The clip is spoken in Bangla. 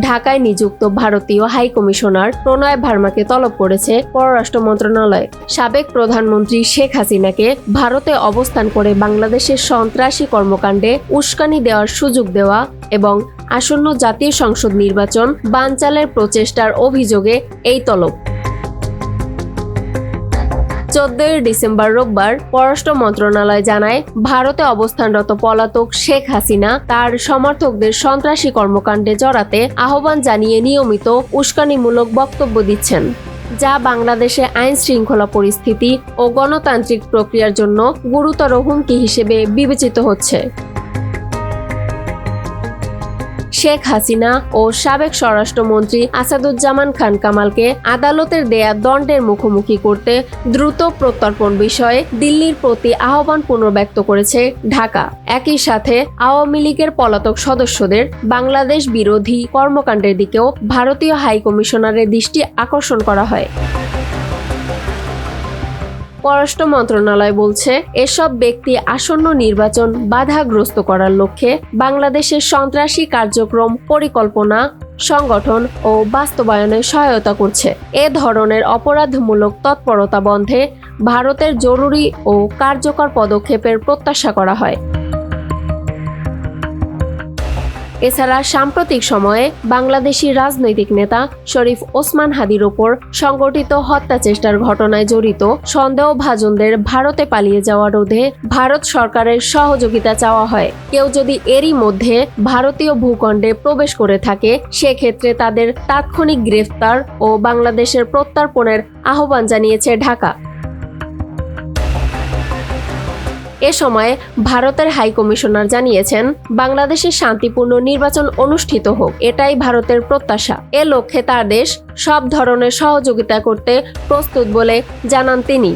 ঢাকায় নিযুক্ত ভারতীয় হাই কমিশনার প্রণয় ভার্মাকে তলব করেছে পররাষ্ট্র মন্ত্রণালয়। সাবেক প্রধানমন্ত্রী শেখ হাসিনাকে ভারতে অবস্থান করে বাংলাদেশের সন্ত্রাসী কর্মকাণ্ডে উস্কানি দেওয়ার সুযোগ দেওয়া এবং আসন্ন জাতীয় সংসদ নির্বাচন বানচালের প্রচেষ্টার অভিযোগে এই তলব। চোদ্দই ডিসেম্বর রোববার পররাষ্ট্র মন্ত্রণালয় জানায়, ভারতে অবস্থানরত পলাতক শেখ হাসিনা তার সমর্থকদের সন্ত্রাসী কর্মকাণ্ডে জড়াতে আহ্বান জানিয়ে নিয়মিত উস্কানিমূলক বক্তব্য দিচ্ছেন। যা বাংলাদেশে আইন শৃঙ্খলা পরিস্থিতি ও গণতান্ত্রিক প্রক্রিয়ার জন্য গুরুতর হুমকি হিসেবে বিবেচিত হচ্ছে। শেখ হাসিনা ও সাবেক স্বরাষ্ট্রমন্ত্রী আসাদুজ্জামান খান কামালকে আদালতের দেয়া দণ্ডের মুখোমুখি করতে দ্রুত প্রত্যর্পণ বিষয়ে দিল্লির প্রতি আহ্বান পুনর্ব্যক্ত করেছে ঢাকা। একই সাথে আওয়ামী লীগের পলাতক সদস্যদের বাংলাদেশ বিরোধী কর্মকাণ্ডের দিকেও ভারতীয় হাইকমিশনারের দৃষ্টি আকর্ষণ করা হয়। পররাষ্ট্র মন্ত্রণালয় বলছে, এসব ব্যক্তি আসন্ন নির্বাচন বাধাগ্রস্ত করার লক্ষ্যে বাংলাদেশের সন্ত্রাসী কার্যক্রম পরিকল্পনা, সংগঠন ও বাস্তবায়নে সহায়তা করছে। এ ধরনের অপরাধমূলক তৎপরতা বন্ধে ভারতের জরুরি ও কার্যকর পদক্ষেপের প্রত্যাশা করা হয়। এছাড়া সাম্প্রতিক সময়ে বাংলাদেশি রাজনৈতিক নেতা শরীফ ওসমান হাদির ওপর সংগঠিত হত্যা চেষ্টার ঘটনায় জড়িত সন্দেহভাজনদের ভারতে পালিয়ে যাওয়া রোধে ভারত সরকারের সহযোগিতা চাওয়া হয়। কেউ যদি এরই মধ্যে ভারতীয় ভূখণ্ডে প্রবেশ করে থাকে, সেক্ষেত্রে তাদের তাৎক্ষণিক গ্রেফতার ও বাংলাদেশের প্রত্যর্পণের আহ্বান জানিয়েছে ঢাকা। এ সময় ভারতের হাই কমিশনার জানিয়েছেন বাংলাদেশে শান্তিপূর্ণ নির্বাচন অনুষ্ঠিত হোক, এটাই ভারতের প্রত্যাশা। এ লক্ষ্যে তার দেশ সব ধরনের সহযোগিতা করতে প্রস্তুত বলে জানান তিনি।